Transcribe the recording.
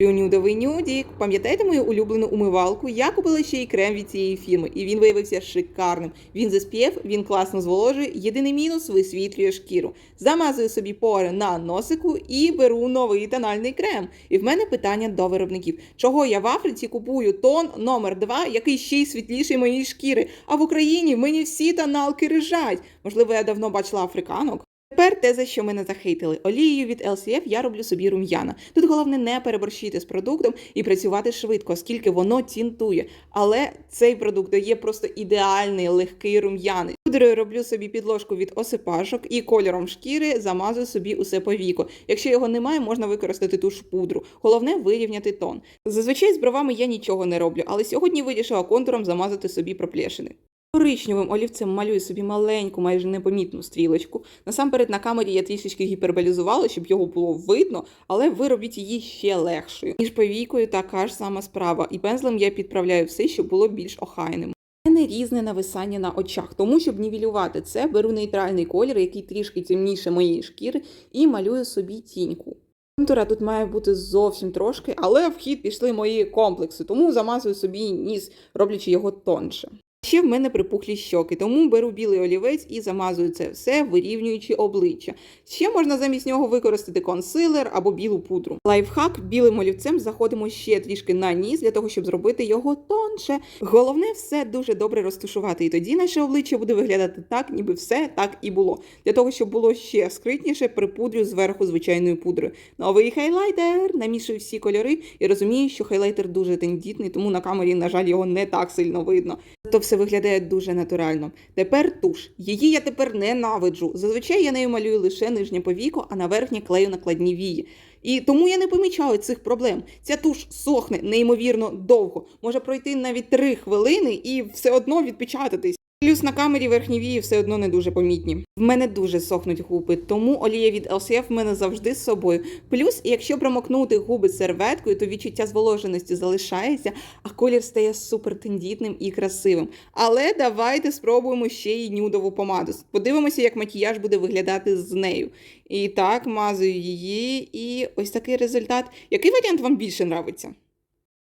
Нюдовий нюдік. Пам'ятаєте мою улюблену умивалку? Я купила ще й крем від цієї фірми, і він виявився шикарним. Він з SPF, він класно зволожує. Єдиний мінус висвітлює шкіру. Замазую собі пори на носику і беру новий тональний крем. І в мене питання до виробників: чого я в Африці купую тон номер 2 який ще й світліший моєї шкіри, а в Україні мені всі тоналки рижать. Можливо, я давно бачила африканок. Тепер те, за що мене захейтили. Олією від LCF я роблю собі рум'яна. Тут головне не переборщити з продуктом і працювати швидко, оскільки воно тінтує. Але цей продукт дає просто ідеальний легкий рум'яний. Пудрою роблю собі підложку від осипашок і кольором шкіри замазую собі усе по віку. Якщо його немає, можна використати ту ж пудру. Головне вирівняти тон. Зазвичай з бровами я нічого не роблю, але сьогодні вирішила контуром замазати собі проплешини. Коричневим олівцем малюю собі маленьку, майже непомітну стрілочку. Насамперед на камері я трішечки гіперболізувала, щоб його було видно, але ви робіть її ще легшою. Ніж повійкою така ж сама справа. І пензлем я підправляю все, щоб було більш охайним. Мене різне нависання на очах, тому щоб нівелювати це, беру нейтральний колір, який трішки темніше моєї шкіри, і малюю собі тіньку. Контура тут має бути зовсім трошки, але в хід пішли мої комплекси, тому замазую собі ніс, роблячи його тонше. Ще в мене припухлі щоки, тому беру білий олівець і замазую це все, вирівнюючи обличчя. Ще можна замість нього використати консилер або білу пудру. Лайфхак білим олівцем заходимо ще трішки на ніс для того, щоб зробити його тонше. Головне все дуже добре розташувати, і тоді наше обличчя буде виглядати так, ніби все так і було. Для того, щоб було ще скритніше, припудрю зверху звичайною пудрою. Новий хайлайтер, намішую всі кольори і розумію, що хайлайтер дуже тендітний, тому на камері, на жаль, його не так сильно видно. То все виглядає дуже натурально. Тепер туш. Її я тепер ненавиджу. Зазвичай я нею малюю лише нижнє повіко, а на верхнє клею накладні вії. І тому я не помічаю цих проблем. Ця туш сохне неймовірно довго. Може пройти навіть три хвилини і все одно відпечататись. Плюс на камері верхні вії все одно не дуже помітні. В мене дуже сохнуть губи, тому олія від LCF в мене завжди з собою. Плюс, якщо промокнути губи серветкою, то відчуття зволоженості залишається, а колір стає супер тендітним і красивим. Але давайте спробуємо ще й нюдову помаду. Подивимося, як макіяж буде виглядати з нею. І так, мазую її, і ось такий результат. Який варіант вам більше нравиться?